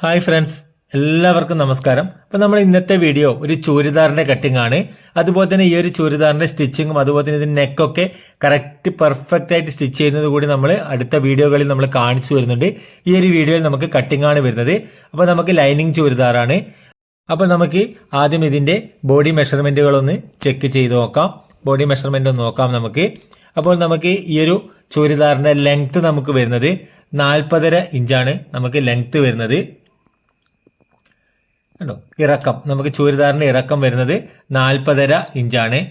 Hi friends എല്ലാവർക്കും നമസ്കാരം. അപ്പോൾ നമ്മൾ ഇന്നത്തെ വീഡിയോ ഒരു ചൂരിദാറിന്റെ കട്ടിംഗ് ആണ്. അതുപോലെ തന്നെ ഈ ഒരു ചൂരിദാറിന്റെ സ്റ്റിച്ചിങ്ങും അതുപോലെ തന്നെ ഇതിന്റെ നെക്കൊക്കെ കറക്റ്റ് പെർഫെക്റ്റ് ആയിട്ട് സ്റ്റിച്ച് ചെയ്യുന്നത് കൂടി നമ്മൾ അടുത്ത വീഡിയോകളിൽ നമ്മൾ കാണിച്ചു വരുന്നുണ്ട്. ഈ ഒരു വീഡിയോയിൽ നമുക്ക് കട്ടിംഗ് ആണ് വരുന്നത്. അപ്പോൾ നമുക്ക് ലൈനിങ് ചൂരിദാറാണ്. അപ്പോൾ നമുക്ക് ആദ്യം ഇതിന്റെ ബോഡി മെഷർമെന്റുകളൊന്ന് ചെക്ക് ചെയ്ത് നോക്കാം. ബോഡി മെഷർമെന്റ് ഒന്ന് നോക്കാം നമുക്ക്. അപ്പോൾ നമുക്ക് ഈ ഒരു ചൂരിദാറിന്റെ ലെങ്ത്ത് നമുക്ക് വരുന്നത് നാൽപ്പതര ഇഞ്ചാണ് നമുക്ക് ലെങ്ത്ത് വരുന്നത്. കണ്ടോ? ഇറക്കം. നമുക്ക് ചൂരിദാറിന്റെ ഇറക്കം വരുന്നത് നാൽപ്പതര ഇഞ്ചാണ്.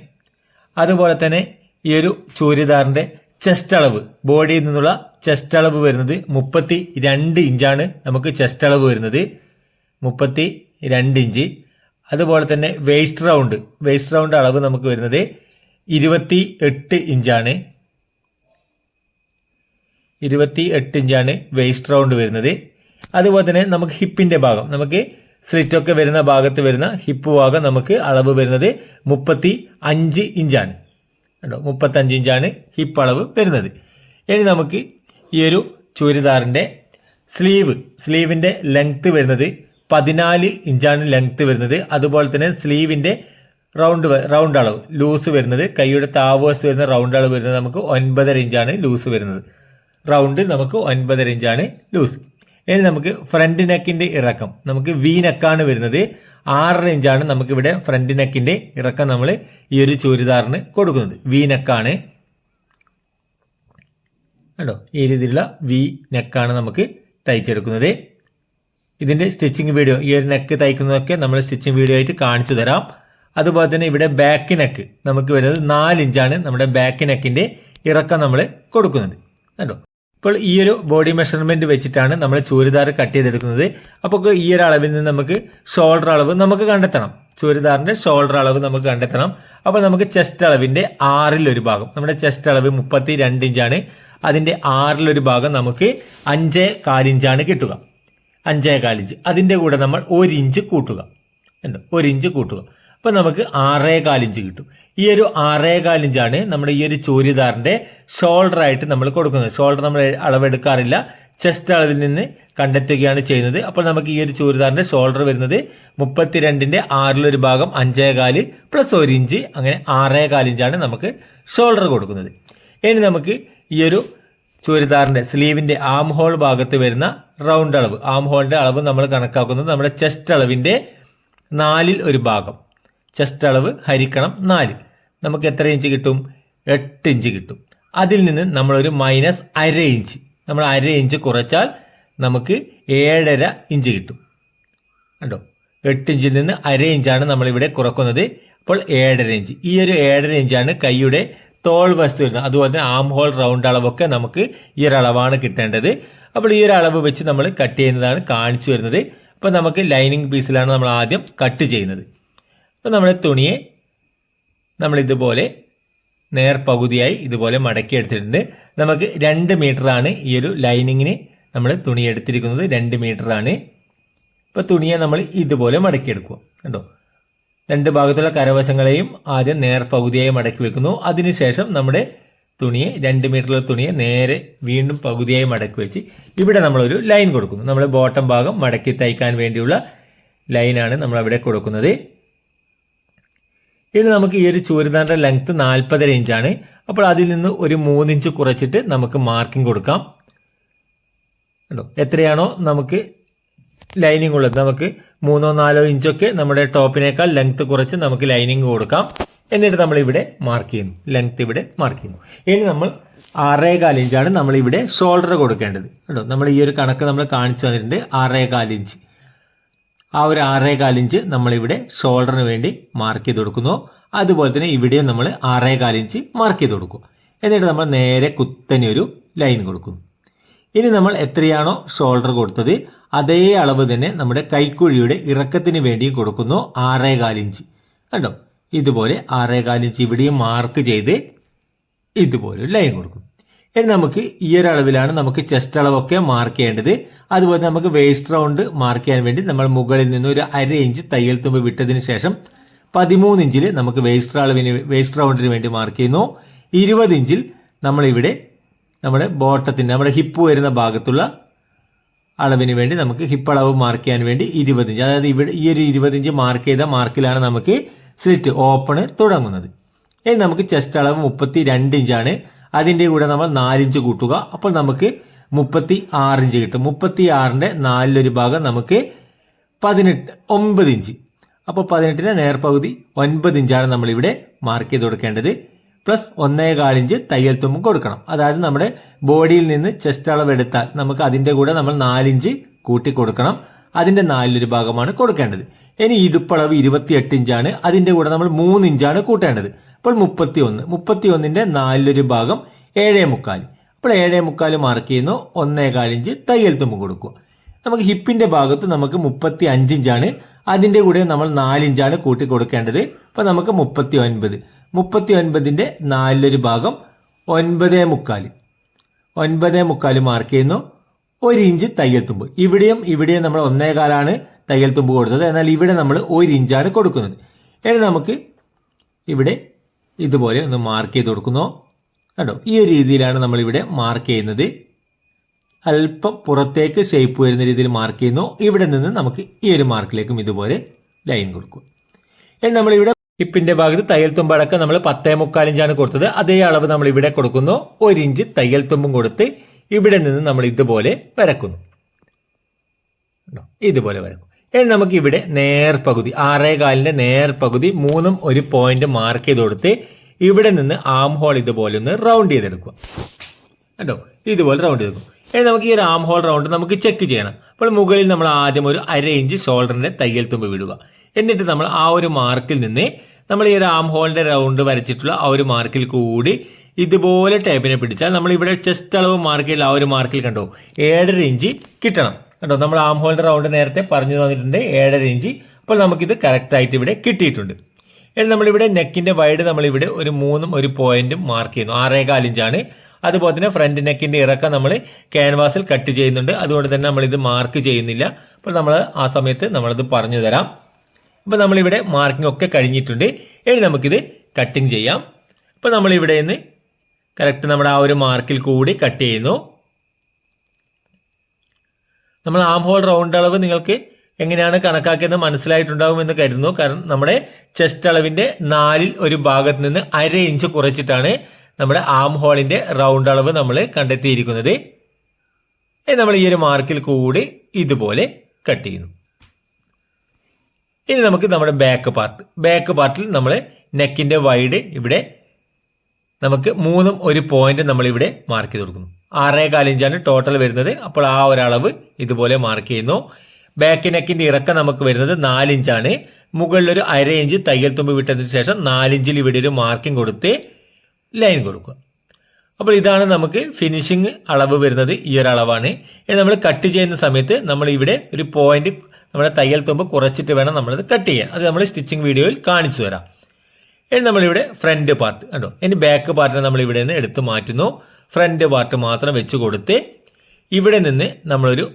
അതുപോലെ തന്നെ ഈ ഒരു ചൂരിദാറിന്റെ ചെസ്റ്റ് അളവ് ബോഡിയിൽ നിന്നുള്ള ചെസ്റ്റ് അളവ് വരുന്നത് മുപ്പത്തി രണ്ട് ഇഞ്ചാണ് നമുക്ക് ചെസ്റ്റ് അളവ് വരുന്നത്. മുപ്പത്തി രണ്ട് ഇഞ്ച്. അതുപോലെ തന്നെ വേസ്റ്റ് റൗണ്ട് വേസ്റ്റ് റൗണ്ട് അളവ് നമുക്ക് വരുന്നത് ഇരുപത്തി എട്ട് ഇഞ്ചാണ്. ഇരുപത്തി എട്ട് ഇഞ്ചാണ് വേസ്റ്റ് റൗണ്ട് വരുന്നത്. അതുപോലെ തന്നെ നമുക്ക് ഹിപ്പിന്റെ ഭാഗം നമുക്ക് സ്ലിറ്റ് ഒക്കെ വരുന്ന ഭാഗത്ത് വരുന്ന ഹിപ്പ് ഭാഗം നമുക്ക് അളവ് വരുന്നത് മുപ്പത്തി അഞ്ച് ഇഞ്ചാണ്. കണ്ടോ? മുപ്പത്തഞ്ച് ഇഞ്ചാണ് ഹിപ്പ് അളവ് വരുന്നത്. ഇനി നമുക്ക് ഈ ഒരു ചുരിദാറിന്റെ സ്ലീവ് സ്ലീവിന്റെ ലെങ്ത്ത് വരുന്നത് പതിനാല് ഇഞ്ചാണ് ലെങ്ത്ത് വരുന്നത്. അതുപോലെ തന്നെ സ്ലീവിന്റെ റൗണ്ട് റൗണ്ട് അളവ് ലൂസ് വരുന്നത് കൈയുടെ താവോസ് വരുന്ന റൗണ്ട് അളവ് വരുന്നത് നമുക്ക് ഒൻപതര ഇഞ്ചാണ് ലൂസ് വരുന്നത്. റൗണ്ട് നമുക്ക് ഒൻപതര ഇഞ്ചാണ് ലൂസ്. ഇനി നമുക്ക് ഫ്രണ്ട് നെക്കിന്റെ ഇറക്കം. നമുക്ക് വി നെക്കാണ് വരുന്നത്. ആറര ഇഞ്ചാണ് നമുക്ക് ഇവിടെ ഫ്രണ്ട് നെക്കിന്റെ ഇറക്കം നമ്മൾ ഈ ഒരു ചുരിദാറിന് കൊടുക്കുന്നത്. വി നെക്കാണ് കണ്ടോ? ഈ രീതിയിലുള്ള വി നെക്കാണ് നമുക്ക് തയ്ച്ചെടുക്കുന്നത്. ഇതിന്റെ സ്റ്റിച്ചിങ് വീഡിയോ ഈ ഒരു നെക്ക് തയ്ക്കുന്നതൊക്കെ നമ്മൾ സ്റ്റിച്ചിങ് വീഡിയോ ആയിട്ട് കാണിച്ചു തരാം. അതുപോലെ തന്നെ ഇവിടെ ബാക്ക് നെക്ക് നമുക്ക് വരുന്നത് നാല് ഇഞ്ചാണ് നമ്മുടെ ബാക്ക് നെക്കിന്റെ ഇറക്കം നമ്മൾ കൊടുക്കുന്നത്. കണ്ടോ? ഇപ്പോൾ ഈ ഒരു ബോഡി മെഷർമെന്റ് വെച്ചിട്ടാണ് നമ്മൾ ചൂരിദാർ കട്ട് ചെയ്തെടുക്കുന്നത്. അപ്പോൾ ഈ ഒരു അളവിൽ നിന്ന് നമുക്ക് ഷോൾഡർ അളവ് നമുക്ക് കണ്ടെത്തണം. ചൂരിദാറിന്റെ ഷോൾഡർ അളവ് നമുക്ക് കണ്ടെത്തണം. അപ്പോൾ നമുക്ക് ചെസ്റ്റ് അളവിന്റെ ആറിൽ ഒരു ഭാഗം. നമ്മുടെ ചെസ്റ്റ് അളവ് മുപ്പത്തി രണ്ട് ഇഞ്ചാണ്. അതിന്റെ ആറിലൊരു ഭാഗം നമുക്ക് അഞ്ചേ കാലിഞ്ചാണ് കിട്ടുക. അഞ്ചേ കാലിഞ്ച് അതിന്റെ കൂടെ നമ്മൾ ഒരു ഇഞ്ച് കൂട്ടുക. ഒരു ഇഞ്ച് കൂട്ടുക. അപ്പൊ നമുക്ക് ആറേ കാലിഞ്ച് കിട്ടും. ഈ ഒരു ആറേ കാലിഞ്ചാണ് നമ്മുടെ ഈ ഒരു ചോരിദാറിന്റെ ഷോൾഡർ ആയിട്ട് നമ്മൾ കൊടുക്കുന്നത്. ഷോൾഡർ നമ്മൾ അളവെടുക്കാറില്ല. ചെസ്റ്റ് അളവിൽ നിന്ന് കണ്ടെത്തുകയാണ് ചെയ്യുന്നത്. അപ്പോൾ നമുക്ക് ഈ ഒരു ചൂരിദാറിന്റെ ഷോൾഡർ വരുന്നത് മുപ്പത്തിരണ്ടിന്റെ ആറിലൊരു ഭാഗം അഞ്ചേ കാൽ പ്ലസ് ഒരു ഇഞ്ച്. അങ്ങനെ ആറേ കാലിഞ്ചാണ് നമുക്ക് ഷോൾഡർ കൊടുക്കുന്നത്. ഇനി നമുക്ക് ഈ ഒരു ചുരിദാറിന്റെ സ്ലീവിന്റെ ആം ഹോൾ ഭാഗത്ത് വരുന്ന റൗണ്ട് അളവ്. ആം ഹോളിന്റെ അളവ് നമ്മൾ കണക്കാക്കുന്നത് നമ്മുടെ ചെസ്റ്റ് അളവിന്റെ നാലിൽ ഒരു ഭാഗം. ചെസ്റ്റ് അളവ് ഹരിക്കണം നാല്. നമുക്ക് എത്ര ഇഞ്ച് കിട്ടും? എട്ട് ഇഞ്ച് കിട്ടും. അതിൽ നിന്ന് നമ്മളൊരു മൈനസ് അര ഇഞ്ച് നമ്മൾ അര ഇഞ്ച് കുറച്ചാൽ നമുക്ക് ഏഴര ഇഞ്ച് കിട്ടും. കണ്ടോ? എട്ട് ഇഞ്ചിൽ നിന്ന് അര ഇഞ്ചാണ് നമ്മളിവിടെ കുറക്കുന്നത്. അപ്പോൾ ഏഴര ഇഞ്ച് ഈ ഒരു ഏഴര ഇഞ്ചാണ് കൈയുടെ തോൾ വസ്തു വരുന്നത്. അതുപോലെ തന്നെ ആം ഹോൾ റൗണ്ട് അളവൊക്കെ നമുക്ക് ഈ ഒരു അളവാണ് കിട്ടേണ്ടത്. അപ്പോൾ ഈ ഒരു അളവ് വെച്ച് നമ്മൾ കട്ട് ചെയ്യുന്നതാണ് കാണിച്ചു വരുന്നത്. അപ്പോൾ നമുക്ക് ലൈനിങ് പീസിലാണ് നമ്മൾ ആദ്യം കട്ട് ചെയ്യുന്നത്. അപ്പോൾ നമ്മുടെ തുണിയെ നമ്മൾ ഇതുപോലെ നേർ പകുതിയായി ഇതുപോലെ മടക്കി എടുത്തിട്ടുണ്ട്. നമുക്ക് രണ്ട് ആണ് ഈ ഒരു ലൈനിങ്ങിന് നമ്മൾ തുണി എടുത്തിരിക്കുന്നത്. രണ്ട് ആണ്. ഇപ്പോൾ തുണിയെ നമ്മൾ ഇതുപോലെ മടക്കിയെടുക്കുക കണ്ടോ? രണ്ട് ഭാഗത്തുള്ള കരവശങ്ങളെയും ആദ്യം നേർ പകുതിയായി മടക്കി വെക്കുന്നു. അതിനുശേഷം നമ്മുടെ തുണിയെ രണ്ട് മീറ്ററുള്ള തുണിയെ നേരെ വീണ്ടും പകുതിയായി മടക്കി വെച്ച് ഇവിടെ നമ്മളൊരു ലൈൻ കൊടുക്കുന്നു. നമ്മൾ ബോട്ടം ഭാഗം മടക്കി തയ്ക്കാൻ വേണ്ടിയുള്ള ലൈനാണ് നമ്മൾ അവിടെ കൊടുക്കുന്നത്. ഇനി നമുക്ക് ഈ ഒരു ചൂരിദാറിന്റെ ലെങ്ത് നാൽപ്പതര ആണ്. അപ്പോൾ അതിൽ നിന്ന് ഒരു മൂന്നിഞ്ച് കുറച്ചിട്ട് നമുക്ക് മാർക്കിംഗ് കൊടുക്കാം. കണ്ടോ? എത്രയാണോ നമുക്ക് ലൈനിങ് ഉള്ളത്. നമുക്ക് മൂന്നോ നാലോ ഇഞ്ചൊക്കെ നമ്മുടെ ടോപ്പിനേക്കാൾ ലെങ്ത് കുറച്ച് നമുക്ക് ലൈനിങ് കൊടുക്കാം. എന്നിട്ട് നമ്മൾ ഇവിടെ മാർക്ക് ചെയ്യുന്നു. ലെങ്ത് ഇവിടെ മാർക്ക് ചെയ്യുന്നു. ഇനി നമ്മൾ ആറേകാൽ ഇഞ്ചാണ് നമ്മൾ ഇവിടെ ഷോൾഡർ കൊടുക്കേണ്ടത്. കേട്ടോ നമ്മൾ ഈ ഒരു കണക്ക് നമ്മൾ കാണിച്ചു തന്നിട്ടുണ്ട്. ആറേകാൽ ഇഞ്ച് ആ ഒരു ആറേകാൽ ഇഞ്ച് നമ്മളിവിടെ ഷോൾഡറിന് വേണ്ടി മാർക്ക് ചെയ്ത് കൊടുക്കുന്നു. അതുപോലെ തന്നെ ഇവിടെയും നമ്മൾ ആറേകാൽ ഇഞ്ച് മാർക്ക് ചെയ്ത് കൊടുക്കും. എന്നിട്ട് നമ്മൾ നേരെ കുത്തനെ ഒരു ലൈൻ കൊടുക്കുന്നു. ഇനി നമ്മൾ എത്രയാണോ ഷോൾഡർ കൊടുത്തത് അതേ അളവ് തന്നെ നമ്മുടെ കൈക്കുഴിയുടെ ഇറക്കത്തിന് വേണ്ടി കൊടുക്കുന്നു ആറേകാൽ ഇഞ്ച്. കണ്ടോ? ഇതുപോലെ ആറേകാൽ ഇഞ്ച് ഇവിടെയും മാർക്ക് ചെയ്ത് ഇതുപോലെ ലൈൻ കൊടുക്കും ഇനി നമുക്ക് ഈ ഒരു അളവിലാണ് നമുക്ക് ചെസ്റ്റ് അളവൊക്കെ മാർക്ക് ചെയ്യേണ്ടത്. അതുപോലെ നമുക്ക് വേസ്റ്റ് റൗണ്ട് മാർക്ക് ചെയ്യാൻ വേണ്ടി നമ്മൾ മുകളിൽ നിന്ന് ഒരു അര ഇഞ്ച് തയ്യൽ തുമ്പ് വിട്ടതിന് ശേഷം പതിമൂന്ന് ഇഞ്ചിൽ നമുക്ക് വേസ്റ്റ് അളവിന് വേസ്റ്റ് റൗണ്ടിന് വേണ്ടി മാർക്ക് ചെയ്യുന്നു. ഇരുപത് ഇഞ്ചിൽ നമ്മളിവിടെ നമ്മുടെ ബോട്ടത്തിന്റെ നമ്മുടെ ഹിപ്പ് വരുന്ന ഭാഗത്തുള്ള അളവിന് വേണ്ടി നമുക്ക് ഹിപ്പ് അളവ് മാർക്ക് ചെയ്യാൻ വേണ്ടി ഇരുപത് ഇഞ്ച് അതായത് ഇവിടെ ഈ ഒരു ഇരുപത് ഇഞ്ച് മാർക്ക് ചെയ്ത മാർക്കിലാണ് നമുക്ക് സ്ലിറ്റ് ഓപ്പണ് തുടങ്ങുന്നത്. ഇനി നമുക്ക് ചെസ്റ്റ് അളവ് മുപ്പത്തി രണ്ട് ഇഞ്ചാണ് അതിന്റെ കൂടെ നമ്മൾ നാലിഞ്ച് കൂട്ടുക. അപ്പോൾ നമുക്ക് മുപ്പത്തി ആറിഞ്ച് കിട്ടും. മുപ്പത്തി ആറിന്റെ നാലിലൊരു ഭാഗം നമുക്ക് പതിനെട്ട് ഒമ്പത് ഇഞ്ച്. അപ്പോൾ പതിനെട്ടിന്റെ നേർപകുതി ഒൻപത് ഇഞ്ചാണ് നമ്മളിവിടെ മാർക്ക് ചെയ്ത് കൊടുക്കേണ്ടത്. പ്ലസ് ഒന്നേ ഇഞ്ച് തയ്യൽ തുമ്പും കൊടുക്കണം. അതായത് നമ്മുടെ ബോഡിയിൽ നിന്ന് ചെസ്റ്റ് അളവ് എടുത്താൽ നമുക്ക് അതിന്റെ കൂടെ നമ്മൾ നാലിഞ്ച് കൂട്ടി കൊടുക്കണം. അതിന്റെ നാലിലൊരു ഭാഗമാണ് കൊടുക്കേണ്ടത്. ഇനി ഇടുപ്പളവ് ഇരുപത്തിയെട്ട് ഇഞ്ചാണ്. അതിന്റെ കൂടെ നമ്മൾ മൂന്ന് ഇഞ്ചാണ് കൂട്ടേണ്ടത്. അപ്പോൾ മുപ്പത്തി ഒന്ന് മുപ്പത്തി ഒന്നിന്റെ നാലിലൊരു ഭാഗം ഏഴേ മുക്കാൽ. അപ്പോൾ ഏഴേ മുക്കാൽ മാർക്ക് ചെയ്യുന്നു. ഒന്നേ കാലിഞ്ച് തയ്യൽ തുമ്പ് കൊടുക്കുക. നമുക്ക് ഹിപ്പിന്റെ ഭാഗത്ത് നമുക്ക് മുപ്പത്തി അഞ്ചിഞ്ചാണ് അതിന്റെ കൂടെ നമ്മൾ നാലിഞ്ചാണ് കൂട്ടി കൊടുക്കേണ്ടത്. അപ്പോൾ നമുക്ക് മുപ്പത്തി ഒൻപത് മുപ്പത്തി ഒൻപതിന്റെ നാലിലൊരു ഭാഗം ഒൻപതേ മുക്കാൽ. ഒൻപതേ മുക്കാൽ മാർക്ക് ചെയ്യുന്നു. ഒരു ഇഞ്ച് തയ്യൽ തുമ്പ്. ഇവിടെയും ഇവിടെയും നമ്മൾ ഒന്നേകാലാണ് തയ്യൽ തുമ്പ് കൊടുത്തത്. എന്നാൽ ഇവിടെ നമ്മൾ ഒരു ഇഞ്ചാണ് കൊടുക്കുന്നത്. ഇനി നമുക്ക് ഇവിടെ ഇതുപോലെ ഒന്ന് മാർക്ക് ചെയ്ത് കൊടുക്കുന്നു. കണ്ടോ? ഈ രീതിയിലാണ് നമ്മളിവിടെ മാർക്ക് ചെയ്യുന്നത്. അല്പം പുറത്തേക്ക് ഷേപ്പ് വരുന്ന രീതിയിൽ മാർക്ക് ചെയ്യുന്നു. ഇവിടെ നിന്ന് നമുക്ക് ഈ ഒരു മാർക്കിലേക്കും ഇതുപോലെ ലൈൻ കൊടുക്കും. ഇനി നമ്മളിവിടെ ഹിപ്പിന്റെ ഭാഗത്ത് തയ്യൽ തുമ്പടക്കം നമ്മൾ പത്തേ മുക്കാൽ ഇഞ്ചാണ് കൊടുത്തത്. അതേ അളവ് നമ്മൾ ഇവിടെ കൊടുക്കുന്നു. ഒരു ഇഞ്ച് തയ്യൽ തുമ്പും കൊടുത്ത് ഇവിടെ നിന്ന് നമ്മൾ ഇതുപോലെ വരക്കുന്നു? ഇതുപോലെ വരക്കും ഇനി നമുക്ക് ഇവിടെ നേർപകുതി ആറേ കാലിന്റെ നേർപകുതി മൂന്നും ഒരു പോയിന്റ് മാർക്ക് ചെയ്ത് കൊടുത്ത് ഇവിടെ നിന്ന് ആം ഹോൾ ഇതുപോലെ ഒന്ന് റൗണ്ട് ചെയ്തെടുക്കുക. കേട്ടോ ഇതുപോലെ റൗണ്ട് ചെയ്തെടുക്കും. ഇനി നമുക്ക് ഈ ഒരു ആം ഹോൾ റൗണ്ട് നമുക്ക് ചെക്ക് ചെയ്യണം. അപ്പോൾ മുകളിൽ നമ്മൾ ആദ്യം ഒരു അര ഇഞ്ച് ഷോൾഡറിന്റെ തയ്യൽ തുമ്പ് വിടുക. എന്നിട്ട് നമ്മൾ ആ ഒരു മാർക്കിൽ നിന്ന് നമ്മൾ ഈ ഒരു ആം ഹോളിന്റെ റൗണ്ട് വരച്ചിട്ടുള്ള ആ ഒരു മാർക്കിൽ കൂടി ഇതുപോലെ ടേപ്പിനെ പിടിച്ചാൽ നമ്മൾ ഇവിടെ ചെസ്റ്റ് അളവ് മാർക്കിൽ ആ ഒരു മാർക്കിൽ കണ്ടു? ഏഴര ഇഞ്ച് കിട്ടണം. കണ്ടോ നമ്മൾ ആം ഹോൾഡർ റൗണ്ട് നേരത്തെ പറഞ്ഞു തന്നിട്ടുണ്ട് ഏഴര ഇഞ്ച്. അപ്പോൾ നമുക്കിത് കറക്റ്റായിട്ട് ഇവിടെ കിട്ടിയിട്ടുണ്ട്. ഇനി നമ്മളിവിടെ നെക്കിന്റെ വൈഡ് നമ്മളിവിടെ ഒരു മൂന്നും ഒരു പോയിന്റും മാർക്ക് ചെയ്യുന്നു. ആറേകാൽ ഇഞ്ചാണ്. അതുപോലെ തന്നെ ഫ്രണ്ട് നെക്കിന്റെ ഇറക്കം നമ്മൾ ക്യാൻവാസിൽ കട്ട് ചെയ്യുന്നുണ്ട്. അതുകൊണ്ട് തന്നെ നമ്മളിത് മാർക്ക് ചെയ്യുന്നില്ല. അപ്പോൾ നമ്മൾ ആ സമയത്ത് നമ്മളത് പറഞ്ഞു തരാം. അപ്പോൾ നമ്മളിവിടെ മാർക്കിംഗ് ഒക്കെ കഴിഞ്ഞിട്ടുണ്ട്. ഇനി നമുക്കിത് കട്ടിങ് ചെയ്യാം. അപ്പോൾ നമ്മളിവിടെ നിന്ന് കറക്റ്റ് നമ്മുടെ ആ ഒരു മാർക്കിൽ കൂടി കട്ട് ചെയ്യുന്നു. നമ്മൾ ആം ഹോൾ റൗണ്ട് അളവ് നിങ്ങൾക്ക് എങ്ങനെയാണ് കണക്കാക്കിയത് മനസ്സിലായിട്ടുണ്ടാകുമെന്ന് കരുതുന്നു. കാരണം നമ്മുടെ ചെസ്റ്റ് അളവിന്റെ നാലിൽ ഒരു ഭാഗത്ത് നിന്ന് അര ഇഞ്ച് കുറച്ചിട്ടാണ് നമ്മുടെ ആം ഹോളിന്റെ റൗണ്ട് അളവ് നമ്മൾ കണ്ടെത്തിയിരിക്കുന്നത്. നമ്മൾ ഈ ഒരു മാർക്കിൽ കൂടി ഇതുപോലെ കട്ട് ചെയ്യുന്നു. ഇനി നമുക്ക് നമ്മുടെ ബാക്ക് പാർട്ട് ബാക്ക് പാർട്ടിൽ നമ്മൾ നെക്കിന്റെ വൈഡ് ഇവിടെ നമുക്ക് മൂന്നും ഒരു പോയിന്റ് നമ്മൾ ഇവിടെ മാർക്ക് ചെയ്ത് കൊടുക്കുന്നു. ആറേ കാലിഞ്ചാണ് ടോട്ടൽ വരുന്നത്. അപ്പോൾ ആ ഒരളവ് ഇതുപോലെ മാർക്ക് ചെയ്യുന്നു. ബാക്ക് നെക്കിന്റെ ഇറക്കം നമുക്ക് വരുന്നത് നാലിഞ്ചാണ് മുകളിൽ ഒരു അര ഇഞ്ച് തയ്യൽ തുമ്പ് വിട്ടതിന് ശേഷം നാലിഞ്ചിൽ ഇവിടെ ഒരു മാർക്കിംഗ് കൊടുത്ത് ലൈൻ കൊടുക്കുക. അപ്പോൾ ഇതാണ് നമുക്ക് ഫിനിഷിംഗ് അളവ് വരുന്നത്. ഈ ഒരു അളവാണ് ഇനി നമ്മൾ കട്ട് ചെയ്യുന്ന സമയത്ത് നമ്മൾ ഇവിടെ ഒരു പോയിന്റ് നമ്മുടെ തയ്യൽ തുമ്പ് കുറച്ചിട്ട് വേണം നമ്മളത് കട്ട് ചെയ്യാൻ. അത് നമ്മൾ സ്റ്റിച്ചിങ് വീഡിയോയിൽ കാണിച്ചു തരാം. ഇനി നമ്മളിവിടെ ഫ്രണ്ട് പാർട്ട് കണ്ടോ? ഇനി ബാക്ക് പാർട്ടിനെ നമ്മൾ ഇവിടെ നിന്ന് എടുത്തു മാറ്റുന്നു. ഫ്രണ്ട് പാർട്ട് മാത്രം വെച്ച് കൊടുത്ത് ഇവിടെ നിന്ന് നമ്മളൊരു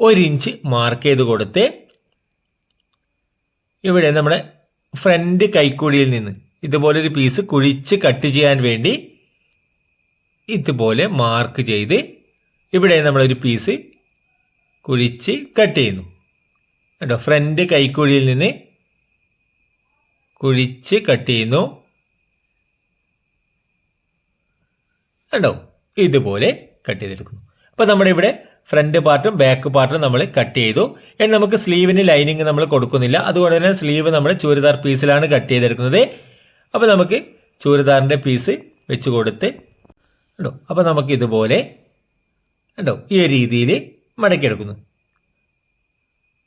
ഒരു ഇഞ്ച് മാർക്ക് ചെയ്ത് കൊടുത്ത് ഇവിടെ നമ്മുടെ ഫ്രണ്ട് കൈക്കുഴിയിൽ നിന്ന് ഇതുപോലൊരു പീസ് കുഴിച്ച് കട്ട് ചെയ്യാൻ വേണ്ടി ഇതുപോലെ മാർക്ക് ചെയ്ത് ഇവിടെ നമ്മളൊരു പീസ് കുഴിച്ച് കട്ട് ചെയ്യുന്നു. കേട്ടോ ഫ്രണ്ട് കൈക്കുഴിയിൽ നിന്ന് കുഴിച്ച് കട്ട് ചെയ്യുന്നു. കണ്ടോ? ഇതുപോലെ കട്ട് ചെയ്തെടുക്കുന്നു. അപ്പോൾ നമ്മുടെ ഇവിടെ ഫ്രണ്ട് പാർട്ടും ബാക്ക് പാർട്ടും നമ്മൾ കട്ട് ചെയ്തു. ഇനി നമുക്ക് സ്ലീവിന് ലൈനിങ് നമ്മൾ കൊടുക്കുന്നില്ല. അതുകൊണ്ട് തന്നെ സ്ലീവ് നമ്മൾ ചൂരിദാർ പീസിലാണ് കട്ട് ചെയ്തെടുക്കുന്നത്. അപ്പോൾ നമുക്ക് ചൂരിദാറിന്റെ പീസ് വെച്ച് കൊടുത്ത് കണ്ടോ? അപ്പോൾ നമുക്ക് ഇതുപോലെ കണ്ടോ? ഈ രീതിയിൽ മടക്കിയെടുക്കുന്നു.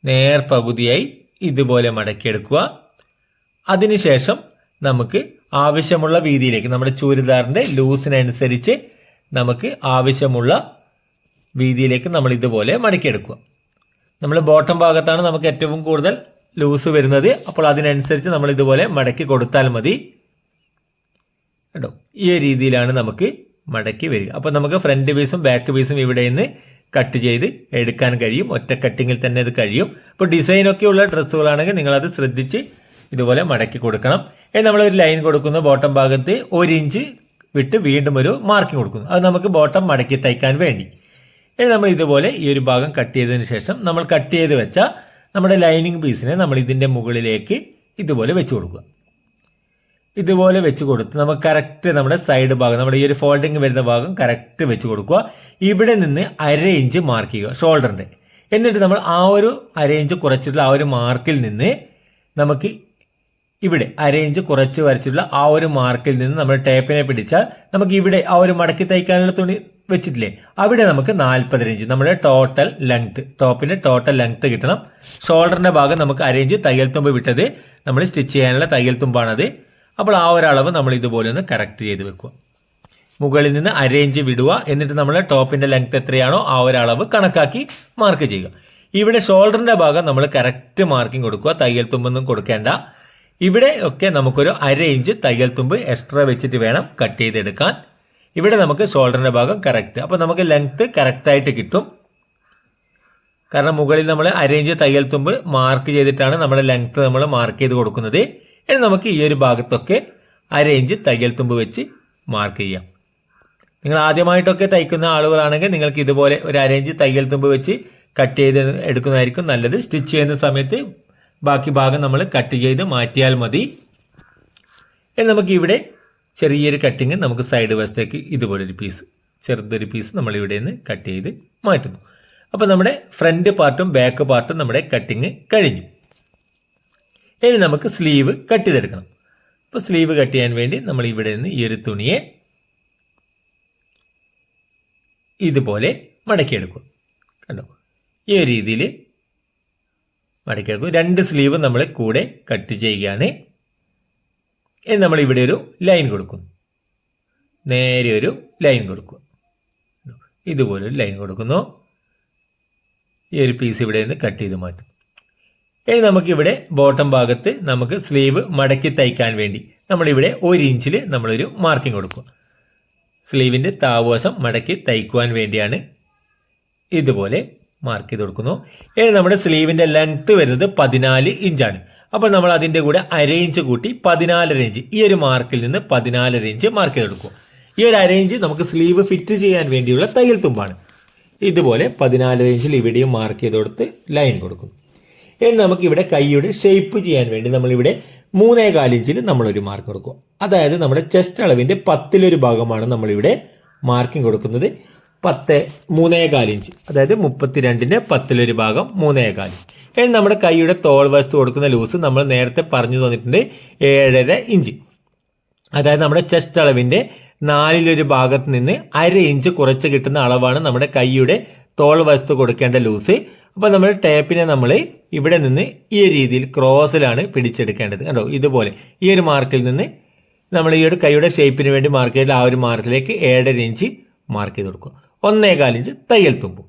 നേർ പകുതിയായി ഇതുപോലെ മടക്കിയെടുക്കുക. അതിനുശേഷം നമുക്ക് ആവശ്യമുള്ള വീതിയിലേക്ക് നമ്മുടെ ചൂരിദാറിന്റെ ലൂസിനനുസരിച്ച് നമുക്ക് ആവശ്യമുള്ള വീതിയിലേക്ക് നമ്മൾ ഇതുപോലെ മടക്കിയെടുക്കുക. നമ്മൾ ബോട്ടം ഭാഗത്താണ് നമുക്ക് ഏറ്റവും കൂടുതൽ ലൂസ് വരുന്നത്. അപ്പോൾ അതിനനുസരിച്ച് നമ്മൾ ഇതുപോലെ മടക്കി കൊടുത്താൽ മതി. കേട്ടോ ഈ രീതിയിലാണ് നമുക്ക് മടക്കി വരിക. അപ്പോൾ നമുക്ക് ഫ്രണ്ട് പീസും ബാക്ക് പീസും ഇവിടെ നിന്ന് കട്ട് ചെയ്ത് എടുക്കാൻ കഴിയും. ഒറ്റ കട്ടിങ്ങിൽ തന്നെ ഇത് കഴിയും. അപ്പോൾ ഡിസൈനൊക്കെ ഉള്ള ഡ്രസ്സുകളാണെങ്കിൽ നിങ്ങളത് ശ്രദ്ധിച്ച് ഇതുപോലെ മടക്കി കൊടുക്കണം. ഇനി നമ്മൾ ഒരു ലൈൻ കൊടുക്കുന്നു. ബോട്ടം ഭാഗത്ത് ഒരു ഇഞ്ച് വിട്ട് വീണ്ടും ഒരു മാർക്കിംഗ് കൊടുക്കുന്നു. അത് നമുക്ക് ബോട്ടം മടക്കി തയ്ക്കാൻ വേണ്ടി. ഇനി നമ്മൾ ഇതുപോലെ ഈ ഒരു ഭാഗം കട്ട് ചെയ്തതിന് ശേഷം നമ്മൾ കട്ട് ചെയ്ത് വെച്ച നമ്മുടെ ലൈനിങ് പീസിനെ നമ്മൾ ഇതിന്റെ മുകളിലേക്ക് ഇതുപോലെ വെച്ച് കൊടുക്കുക. ഇതുപോലെ വെച്ച് കൊടുത്ത് നമുക്ക് കറക്റ്റ് നമ്മുടെ സൈഡ് ഭാഗം നമ്മുടെ ഈ ഒരു ഫോൾഡിങ് വരുന്ന ഭാഗം കറക്റ്റ് വെച്ച് കൊടുക്കുക. ഇവിടെ നിന്ന് അര ഇഞ്ച് മാർക്ക് ചെയ്യുക ഷോൾഡറിന്റെ എന്നിട്ട് നമ്മൾ ആ ഒരു അര ഇഞ്ച് കുറച്ചിട്ടുള്ള ആ ഒരു മാർക്കിൽ നിന്ന് നമുക്ക് ഇവിടെ അരേഞ്ച് കുറച്ച് വരച്ചിട്ടുള്ള ആ ഒരു മാർക്കിൽ നിന്ന് നമ്മൾ ടേപ്പിനെ പിടിച്ചാൽ നമുക്ക് ഇവിടെ ആ ഒരു മടക്കി തയ്ക്കാനുള്ള തുണി വെച്ചിട്ടില്ലേ? അവിടെ നമുക്ക് നാൽപ്പത് ഇഞ്ച് നമ്മുടെ ടോട്ടൽ ലെങ്ത് ടോപ്പിന്റെ ടോട്ടൽ ലെങ്ത് കിട്ടണം. ഷോൾഡറിന്റെ ഭാഗം നമുക്ക് അരേഞ്ച് തയ്യൽ തുമ്പ് വിട്ടത് നമ്മൾ സ്റ്റിച്ച് ചെയ്യാനുള്ള തയ്യൽ തുമ്പാണത്. അപ്പോൾ ആ ഒരളവ് നമ്മൾ ഇതുപോലെ ഒന്ന് കറക്റ്റ് ചെയ്ത് വെക്കുക. മുകളിൽ നിന്ന് അരേഞ്ച് വിടുക. എന്നിട്ട് നമ്മൾ ടോപ്പിന്റെ ലെങ്ത് എത്രയാണോ ആ ഒരു അളവ് കണക്കാക്കി മാർക്ക് ചെയ്യുക. ഇവിടെ ഷോൾഡറിന്റെ ഭാഗം നമ്മൾ കറക്റ്റ് മാർക്കിംഗ് കൊടുക്കുക. തയ്യൽ തുമ്പൊന്നും കൊടുക്കേണ്ട. ഇവിടെ ഒക്കെ നമുക്കൊരു അര ഇഞ്ച് തയ്യൽ തുമ്പ് എക്സ്ട്രാ വെച്ചിട്ട് വേണം കട്ട് ചെയ്തെടുക്കാൻ. ഇവിടെ നമുക്ക് ഷോൾഡറിന്റെ ഭാഗം കറക്റ്റ് അപ്പോൾ നമുക്ക് ലെങ്ത്ത് കറക്റ്റായിട്ട് കിട്ടും. കാരണം മുകളിൽ നമ്മൾ അര ഇഞ്ച് തയ്യൽ തുമ്പ് മാർക്ക് ചെയ്തിട്ടാണ് നമ്മുടെ ലെങ്ത്ത് നമ്മൾ മാർക്ക് ചെയ്ത് കൊടുക്കുന്നത്. ഇനി നമുക്ക് ഈ ഒരു ഭാഗത്തൊക്കെ അര ഇഞ്ച് തയ്യൽ തുമ്പ് വെച്ച് മാർക്ക് ചെയ്യാം. നിങ്ങൾ ആദ്യമായിട്ടൊക്കെ തയ്ക്കുന്ന ആളുകളാണെങ്കിൽ നിങ്ങൾക്ക് ഇതുപോലെ ഒരു അര ഇഞ്ച് തയ്യൽ തുമ്പ് വെച്ച് കട്ട് ചെയ്ത് എടുക്കുന്നതായിരിക്കും നല്ലത്. സ്റ്റിച്ച് ചെയ്യുന്ന സമയത്ത് ബാക്കി ഭാഗം നമ്മൾ കട്ട് ചെയ്ത് മാറ്റിയാൽ മതി. നമുക്ക് ഇവിടെ ചെറിയൊരു കട്ടിങ് നമുക്ക് സൈഡ് വശത്തേക്ക് ഇതുപോലൊരു പീസ് ചെറുതൊരു പീസ് നമ്മൾ ഇവിടെ നിന്ന് കട്ട് ചെയ്ത് മാറ്റുന്നു. അപ്പോൾ നമ്മുടെ ഫ്രണ്ട് പാർട്ടും ബാക്ക് പാർട്ടും നമ്മുടെ കട്ടിങ് കഴിഞ്ഞു. ഇനി നമുക്ക് സ്ലീവ് കട്ട് ചെയ്തെടുക്കണം. അപ്പോൾ സ്ലീവ് കട്ട് ചെയ്യാൻ വേണ്ടി നമ്മൾ ഇവിടെ നിന്ന് ഈ ഒരു തുണിയെ ഇതുപോലെ മടക്കിയെടുക്കും. കണ്ടോ? ഈ രീതിയിൽ മടക്കിയെടുക്കും രണ്ട് സ്ലീവ് നമ്മൾ കൂടെ കട്ട് ചെയ്യുകയാണ്. ഇനി നമ്മൾ ഇവിടെ ഒരു ലൈൻ കൊടുക്കും നേരെ ഒരു ലൈൻ കൊടുക്കും ഇതുപോലെ ഒരു ലൈൻ കൊടുക്കുന്നു. ഈ ഒരു പീസ് ഇവിടെ നിന്ന് കട്ട് ചെയ്ത് മാറ്റും ഇനി നമുക്കിവിടെ ബോട്ടം ഭാഗത്ത് നമുക്ക് സ്ലീവ് മടക്കി തയ്ക്കാൻ വേണ്ടി നമ്മളിവിടെ ഒരു ഇഞ്ചിൽ നമ്മളൊരു മാർക്കിംഗ് കൊടുക്കും സ്ലീവിന്റെ താവോസം മടക്കി തയ്ക്കുവാൻ വേണ്ടിയാണ് ഇതുപോലെ മാർക്ക് ചെയ്ത് കൊടുക്കുന്നു. ഇനി നമ്മുടെ സ്ലീവിന്റെ ലെങ്ത് വരുന്നത് പതിനാല് ഇഞ്ചാണ് അപ്പോൾ നമ്മൾ അതിന്റെ കൂടെ അരേഞ്ച് കൂട്ടി പതിനാലര ഇഞ്ച് ഈ ഒരു മാർക്കിൽ നിന്ന് പതിനാലര ഇഞ്ച് മാർക്ക് ചെയ്ത് കൊടുക്കും ഈ ഒരു അരേഞ്ച് നമുക്ക് സ്ലീവ് ഫിറ്റ് ചെയ്യാൻ വേണ്ടിയുള്ള തയ്യൽ തുമ്പാണ്. ഇതുപോലെ പതിനാലര ഇഞ്ചിൽ ഇവിടെയും മാർക്ക് ചെയ്ത് കൊടുത്ത് ലൈൻ കൊടുക്കുന്നു. ഇനി നമുക്ക് ഇവിടെ കൈയുടെ ഷേപ്പ് ചെയ്യാൻ വേണ്ടി നമ്മളിവിടെ മൂന്നേ കാലിഞ്ചിൽ നമ്മളൊരു മാർക്ക് കൊടുക്കും അതായത് നമ്മുടെ ചെസ്റ്റ് അളവിന്റെ പത്തിലൊരു ഭാഗമാണ് നമ്മളിവിടെ മാർക്കിംഗ് കൊടുക്കുന്നത്. പത്ത് മൂന്നേ കാലിഞ്ച് അതായത് മുപ്പത്തിരണ്ടിന്റെ പത്തിലൊരു ഭാഗം മൂന്നേ കാൽ ഇനി നമ്മുടെ കൈയുടെ തോൾ വസ്തു കൊടുക്കുന്ന ലൂസ് നമ്മൾ നേരത്തെ പറഞ്ഞു തന്നിട്ടുണ്ട് ഏഴര ഇഞ്ച്. അതായത് നമ്മുടെ ചെസ്റ്റ് അളവിന്റെ നാലിലൊരു ഭാഗത്ത് നിന്ന് അര ഇഞ്ച് കുറച്ച് കിട്ടുന്ന അളവാണ് നമ്മുടെ കൈയുടെ തോൾ വസ്തു കൊടുക്കേണ്ട ലൂസ്. അപ്പോൾ നമ്മൾ ടേപ്പിനെ നമ്മൾ ഇവിടെ നിന്ന് ഈ രീതിയിൽ ക്രോസിലാണ് പിടിച്ചെടുക്കേണ്ടത്. കണ്ടോ? ഇതുപോലെ ഈ ഒരു മാർക്കിൽ നിന്ന് നമ്മൾ ഈ ഒരു കൈയുടെ ഷേപ്പിന് വേണ്ടി മാർക്ക് ചെയ്ത ആ ഒരു മാർക്കിലേക്ക് ഏഴര ഇഞ്ച് മാർക്ക് ചെയ്ത് കൊടുക്കുക. ഒന്നേകാൽ ഇഞ്ച് തയ്യൽ തുമ്പും.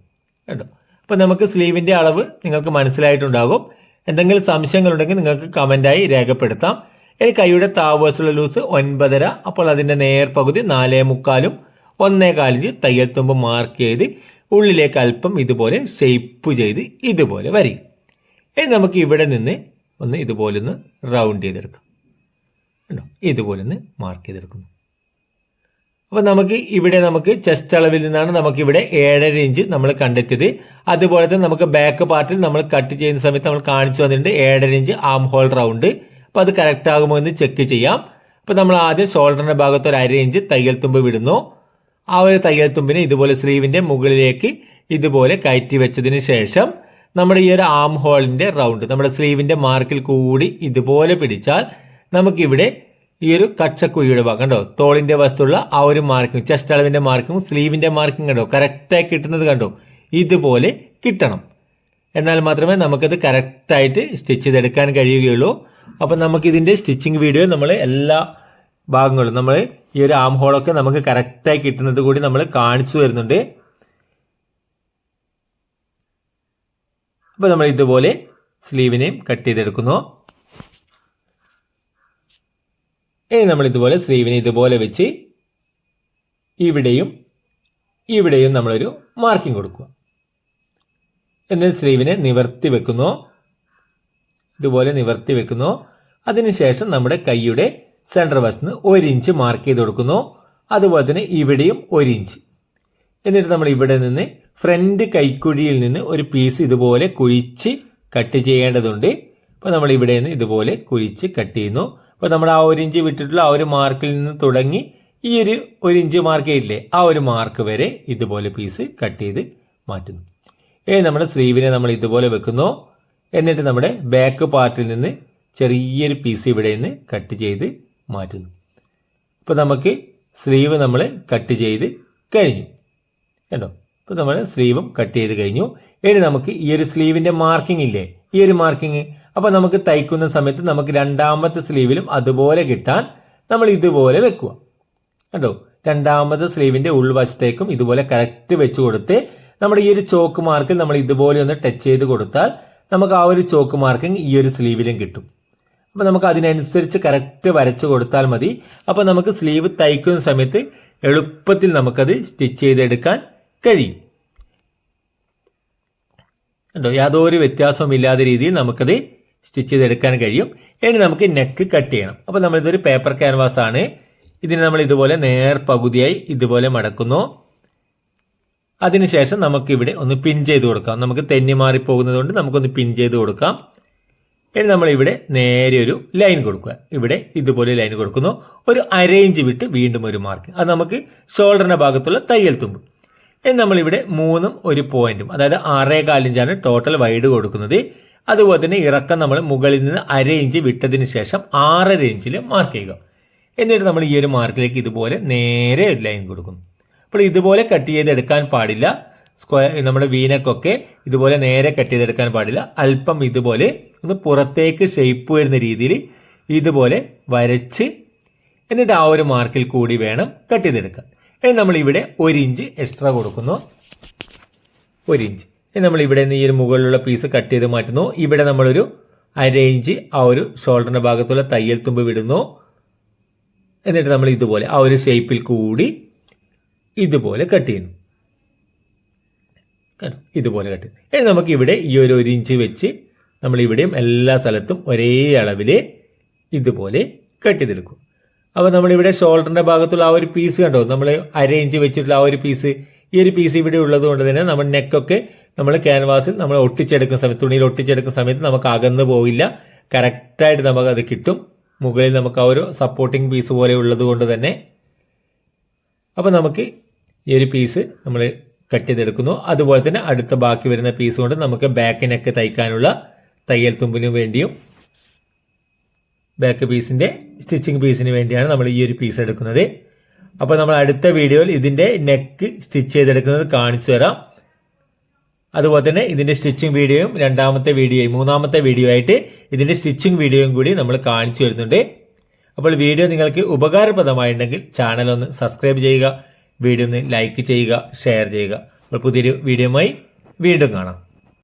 കേട്ടോ? അപ്പോൾ നമുക്ക് സ്ലീവിന്റെ അളവ് നിങ്ങൾക്ക് മനസ്സിലായിട്ടുണ്ടാകും. എന്തെങ്കിലും സംശയങ്ങളുണ്ടെങ്കിൽ നിങ്ങൾക്ക് കമന്റായി രേഖപ്പെടുത്താം. ഇനി കൈയുടെ താവസുള്ള ലൂസ് ഒൻപതര അപ്പോൾ അതിന്റെ നേർപകുതി നാലേ മുക്കാലും ഒന്നേ കാലിഞ്ച് തയ്യൽ തുമ്പ് മാർക്ക് ചെയ്ത് ഉള്ളിലേക്ക് അല്പം ഇതുപോലെ ഷെയ്പ്പ് ചെയ്ത് ഇതുപോലെ വരയും ഇനി നമുക്ക് ഇവിടെ നിന്ന് ഒന്ന് ഇതുപോലെ ഒന്ന് റൗണ്ട് ചെയ്തെടുക്കാം. കണ്ടോ ഇതുപോലെ ഒന്ന് മാർക്ക് ചെയ്തെടുക്കുന്നു. അപ്പോൾ നമുക്ക് ഇവിടെ നമുക്ക് ചെസ്റ്റ് അളവിൽ നിന്നാണ് നമുക്ക് ഇവിടെ ഏഴര ഇഞ്ച് നമ്മൾ കണ്ടെത്തിയത്. അതുപോലെ തന്നെ നമുക്ക് ബാക്ക് പാർട്ടിൽ നമ്മൾ കട്ട് ചെയ്യുന്ന സമയത്ത് നമ്മൾ കാണിച്ചു വന്നിട്ടുണ്ട് ഏഴര ഇഞ്ച് ആം ഹോൾ റൗണ്ട് അപ്പോൾ അത് കറക്റ്റ് ആകുമോ എന്ന് ചെക്ക് ചെയ്യാം. അപ്പോൾ നമ്മൾ ആദ്യം ഷോൾഡറിന്റെ ഭാഗത്ത് ഒരു അര ഇഞ്ച് തയ്യൽ തുമ്പ് വിടുന്നു. ആ ഒരു തയ്യൽ തുമ്പിനെ ഇതുപോലെ സ്ലീവിന്റെ മുകളിലേക്ക് ഇതുപോലെ കയറ്റി വെച്ചതിന് ശേഷം നമ്മുടെ ഈ ഒരു ആം ഹോളിന്റെ റൗണ്ട് നമ്മുടെ സ്ലീവിന്റെ മാർക്കിൽ കൂടി ഇതുപോലെ പിടിച്ചാൽ നമുക്കിവിടെ ഈ ഒരു കച്ചക്കുഴിയുടെ ഭാഗം കണ്ടോ? തോളിന്റെ വസ്തുള്ള ആ ഒരു മാർക്കിംഗ് ചെസ്റ്റ് അളവിന്റെ മാർക്കിംഗ് സ്ലീവിന്റെ മാർക്കിംഗ് കണ്ടോ? കറക്റ്റായി കിട്ടുന്നത് കണ്ടോ? ഇതുപോലെ കിട്ടണം. എന്നാൽ മാത്രമേ നമുക്കത് കറക്റ്റായിട്ട് സ്റ്റിച്ച് ചെയ്തെടുക്കാൻ കഴിയുകയുള്ളൂ. അപ്പം നമുക്കിതിന്റെ സ്റ്റിച്ചിങ് വീഡിയോ നമ്മൾ എല്ലാ ഭാഗങ്ങളും നമ്മൾ ഈ ഒരു ആം ഹോളൊക്കെ നമുക്ക് കറക്റ്റായി കിട്ടുന്നത് കൂടി നമ്മൾ കാണിച്ചു വരുന്നുണ്ട് അപ്പോൾ നമ്മൾ ഇതുപോലെ സ്ലീവിനെയും കട്ട് ചെയ്തെടുക്കുന്നു. ഇനി നമ്മൾ ഇതുപോലെ സ്ലീവിനെ ഇതുപോലെ വെച്ച് ഇവിടെയും ഇവിടെയും നമ്മളൊരു മാർക്കിംഗ് കൊടുക്കുക. എന്നിട്ട് സ്ലീവിനെ നിവർത്തി വെക്കുന്നു. ഇതുപോലെ നിവർത്തി വെക്കുന്നു. അതിനുശേഷം നമ്മുടെ കൈയുടെ സെന്റർ വശത്ത് ഒരു ഇഞ്ച് മാർക്ക് ചെയ്ത് കൊടുക്കുന്നു. അതുപോലെ തന്നെ ഇവിടെയും ഒരു ഇഞ്ച് എന്നിട്ട് നമ്മൾ ഇവിടെ നിന്ന് ഫ്രണ്ട് കൈക്കുഴിയിൽ നിന്ന് ഒരു പീസ് ഇതുപോലെ കുഴിച്ച് കട്ട് ചെയ്യേണ്ടതുണ്ട്. അപ്പോൾ നമ്മൾ ഇവിടെ നിന്ന് ഇതുപോലെ കുഴിച്ച് കട്ട് ചെയ്യുന്നു. അപ്പോൾ നമ്മൾ ആ ഒരു ഇഞ്ച് വിട്ടിട്ടുള്ള ആ ഒരു മാർക്കിൽ നിന്ന് തുടങ്ങി ഈ ഒരു ഒരു ഇഞ്ച് മാർക്ക് ഇല്ലേ ആ ഒരു മാർക്ക് വരെ ഇതുപോലെ പീസ് കട്ട് ചെയ്ത് മാറ്റുന്നു. ഏ നമ്മുടെ സ്ലീവിനെ നമ്മൾ ഇതുപോലെ വെക്കുന്നു. എന്നിട്ട് നമ്മുടെ ബാക്ക് പാർട്ടിൽ നിന്ന് ചെറിയൊരു പീസ് ഇവിടെ നിന്ന് കട്ട് ചെയ്ത് മാറ്റുന്നു. ഇപ്പോൾ നമുക്ക് സ്ലീവ് നമ്മൾ കട്ട് ചെയ്ത് കഴിഞ്ഞു. കണ്ടോ? ഇപ്പോൾ നമ്മൾ സ്ലീവും കട്ട് ചെയ്ത് കഴിഞ്ഞു. ഇനി നമുക്ക് ഈ ഒരു സ്ലീവിന്റെ മാർക്കിംഗ് ഇല്ലേ ഈ ഒരു മാർക്കിങ്. അപ്പോൾ നമുക്ക് തയ്ക്കുന്ന സമയത്ത് നമുക്ക് രണ്ടാമത്തെ സ്ലീവിലും അതുപോലെ കിട്ടാൻ നമ്മൾ ഇതുപോലെ വെക്കുക. കേട്ടോ രണ്ടാമത്തെ സ്ലീവിന്റെ ഉൾവശത്തേക്കും ഇതുപോലെ കറക്റ്റ് വെച്ച് കൊടുത്ത് നമ്മുടെ ഈ ഒരു ചോക്ക് മാർക്കിൽ നമ്മൾ ഇതുപോലെ ഒന്ന് ടച്ച് ചെയ്ത് കൊടുത്താൽ നമുക്ക് ആ ഒരു ചോക്ക് മാർക്കിങ് ഈ ഒരു സ്ലീവിലും കിട്ടും. അപ്പോൾ നമുക്ക് അതിനനുസരിച്ച് കറക്റ്റ് വരച്ച് കൊടുത്താൽ മതി. അപ്പോൾ നമുക്ക് സ്ലീവ് തയ്ക്കുന്ന സമയത്ത് എളുപ്പത്തിൽ നമുക്കത് സ്റ്റിച്ച് ചെയ്തെടുക്കാൻ കഴിയും. കണ്ടോ? യാതൊരു വ്യത്യാസവും ഇല്ലാത്ത രീതിയിൽ നമുക്കത് സ്റ്റിച്ച് ചെയ്തെടുക്കാൻ കഴിയും. ഇനി നമുക്ക് നെക്ക് കട്ട് ചെയ്യണം. അപ്പോൾ നമ്മളിതൊരു പേപ്പർ ക്യാൻവാസ് ആണ്. ഇതിനെ നമ്മൾ ഇതുപോലെ നേർ പകുതിയായി ഇതുപോലെ മടക്കുന്നു. അതിനുശേഷം നമുക്കിവിടെ ഒന്ന് പിൻ ചെയ്ത് കൊടുക്കാം. നമുക്ക് തെന്നി മാറി പോകുന്നത് കൊണ്ട് നമുക്കൊന്ന് പിൻ ചെയ്ത് കൊടുക്കാം. ഇനി നമ്മൾ ഇവിടെ നേരെ ഒരു ലൈൻ കൊടുക്കുക. ഇവിടെ ഇതുപോലെ ലൈൻ കൊടുക്കുന്നു. ഒരു അരേഞ്ച് വിട്ട് വീണ്ടും ഒരു മാർക്ക് അത് നമുക്ക് ഷോൾഡറിന്റെ ഭാഗത്തുള്ള തയ്യൽ തുമ്പ്. ഇനി നമ്മളിവിടെ മൂന്നും ഒരു പോയിന്റും അതായത് ആറേ കാലിഞ്ചാണ് ടോട്ടൽ വൈഡ് കൊടുക്കുന്നത്. അതുപോലെ തന്നെ ഇറക്കം നമ്മൾ മുകളിൽ നിന്ന് അര ഇഞ്ച് വിട്ടതിന് ശേഷം ആറര ഇഞ്ചിൽ മാർക്ക് ചെയ്യുക. എന്നിട്ട് നമ്മൾ ഈ ഒരു മാർക്കിലേക്ക് ഇതുപോലെ നേരെ ഒരു ലൈൻ കൊടുക്കുന്നു. അപ്പോൾ ഇതുപോലെ കട്ട് ചെയ്തെടുക്കാൻ പാടില്ല. സ്ക്വയർ നമ്മുടെ വീനക്കൊക്കെ ഇതുപോലെ നേരെ കട്ട് ചെയ്തെടുക്കാൻ പാടില്ല. അല്പം ഇതുപോലെ ഒന്ന് പുറത്തേക്ക് ഷെയ്പ്പ് വരുന്ന രീതിയിൽ ഇതുപോലെ വരച്ച് എന്നിട്ട് ആ ഒരു മാർക്കിൽ കൂടി വേണം കട്ട് ചെയ്തെടുക്കാൻ. ഇനി നമ്മൾ ഇവിടെ ഒരു ഇഞ്ച് എക്സ്ട്രാ കൊടുക്കുന്നു. ഒരു ഇഞ്ച്. ഇനി നമ്മൾ ഇവിടെ നിന്ന് ഈ ഒരു മുകളിലുള്ള പീസ് കട്ട് ചെയ്ത് മാറ്റുന്നു. ഇവിടെ നമ്മളൊരു അര ഇഞ്ച് ആ ഒരു ഷോൾഡറിന്റെ ഭാഗത്തുള്ള തയ്യൽ തുമ്പ് വിടുന്നു. എന്നിട്ട് നമ്മൾ ഇതുപോലെ ആ ഒരു ഷേപ്പിൽ കൂടി ഇതുപോലെ കട്ട് ചെയ്യുന്നു. ഇതുപോലെ കട്ട് ചെയ്യുന്നു. ഇനി നമുക്ക് ഇവിടെ ഈ ഒരു ഒരു ഇഞ്ച് വെച്ച് നമ്മൾ ഇവിടെയും എല്ലാ സ്ഥലത്തും ഒരേ അളവിൽ ഇതുപോലെ കട്ട് ചെയ്തെടുക്കും. അപ്പോൾ നമ്മളിവിടെ ഷോൾഡറിന്റെ ഭാഗത്തുള്ള ആ ഒരു പീസ് കണ്ടോ? നമ്മൾ അരേഞ്ച് വെച്ചിട്ടുള്ള ആ ഒരു പീസ് ഈ ഒരു പീസ് ഇവിടെ ഉള്ളത് കൊണ്ട് തന്നെ നമ്മൾ നെക്കൊക്കെ നമ്മൾ ക്യാൻവാസിൽ നമ്മൾ ഒട്ടിച്ചെടുക്കുന്ന സമയത്ത് തുണിയിൽ ഒട്ടിച്ചെടുക്കുന്ന സമയത്ത് നമുക്ക് അകന്ന് പോവില്ല. കറക്റ്റായിട്ട് നമുക്ക് അത് കിട്ടും. മുകളിൽ നമുക്ക് ആ ഒരു സപ്പോർട്ടിങ് പീസ് പോലെ ഉള്ളത് കൊണ്ട് തന്നെ. അപ്പോൾ നമുക്ക് ഈ ഒരു പീസ് നമ്മൾ കട്ട് ചെയ്തെടുക്കുന്നു. അതുപോലെ തന്നെ അടുത്ത ബാക്കി വരുന്ന പീസ് കൊണ്ട് നമുക്ക് ബാക്കിനൊക്കെ തയ്ക്കാനുള്ള തയ്യൽ തുമ്പിനു വേണ്ടിയും ബാക്ക് പീസിന്റെ സ്റ്റിച്ചിങ് പീസിന് വേണ്ടിയാണ് നമ്മൾ ഈ ഒരു പീസ് എടുക്കുന്നത്. അപ്പോൾ നമ്മൾ അടുത്ത വീഡിയോയിൽ ഇതിന്റെ നെക്ക് സ്റ്റിച്ച് ചെയ്തെടുക്കുന്നത് കാണിച്ചു തരാം. അതുപോലെ തന്നെ ഇതിന്റെ സ്റ്റിച്ചിങ് വീഡിയോയും രണ്ടാമത്തെ വീഡിയോയും മൂന്നാമത്തെ വീഡിയോ ആയിട്ട് ഇതിന്റെ സ്റ്റിച്ചിങ് വീഡിയോയും കൂടി നമ്മൾ കാണിച്ചു വരുന്നുണ്ട് അപ്പോൾ വീഡിയോ നിങ്ങൾക്ക് ഉപകാരപ്രദമായിട്ടുണ്ടെങ്കിൽ ചാനൽ ഒന്ന് സബ്സ്ക്രൈബ് ചെയ്യുക വീഡിയോ ഒന്ന് ലൈക്ക് ചെയ്യുക ഷെയർ ചെയ്യുക. അപ്പോൾ പുതിയൊരു വീഡിയോയുമായി വീണ്ടും കാണാം.